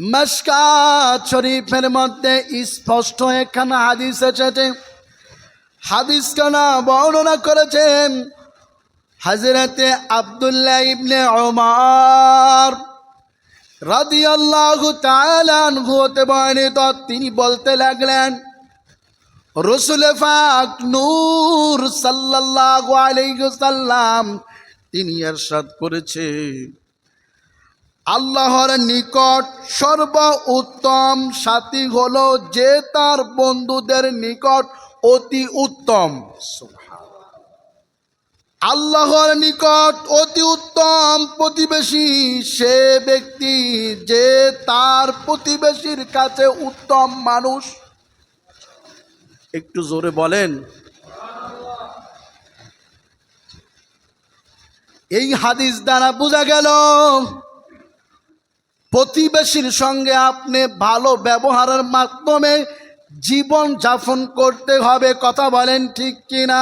মস্কাত শরীফের মধ্যে স্পষ্ট এখানে হাদিস এসেছে। হাদিস কানা বর্ণনা করেছেন হজরতে আবদুল্লাহ ইবনে ওমর রাদিয়াল্লাহু তাআলা হতে বর্ণিত। তিনি বলতে লাগলেন, রসুল পাক নূর সাল্লাল্লাহু আলাইহি সাল্লাম তিনি এরশাদ করেছে আল্লাহর নিকট সর্ব উত্তম সাথী হলো যে তার বন্ধুদের নিকট অতি উত্তম। আল্লাহর নিকট অতি উত্তম প্রতিবেশী সে ব্যক্তি যে তার প্রতিবেশীর কাছে উত্তম মানুষ। একটু জোরে বলেন। এই হাদিস দ্বারা বোঝা গেল প্রতিবেশীর সঙ্গে আপনি ভালো ব্যবহারের মাধ্যমে জীবন যাপন করতে হবে, কথা বলেন ঠিক কিনা?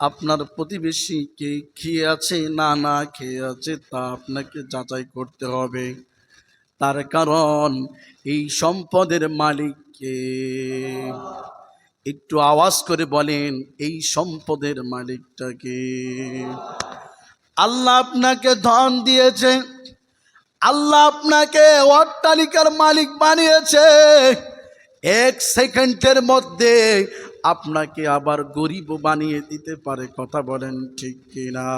আপনার প্রতিবেশী কে খেয়ে আছে, না না খেয়ে আছে তা আপনাকে যাচাই করতে হবে। তার কারণ এই সম্পদের মালিককে একটু আওয়াজ করে বলেন, এই সম্পদের মালিকটাকে আল্লাহ আপনাকে ধন দিয়েছে। আল্লাহ আপনাকে অট্টালিকার মালিক বানিয়েছে। এক সেকেন্ডের মধ্যে আপনাকে আবার গরিব বানিয়ে দিতে পারে, কথা বলেন ঠিক কিনা?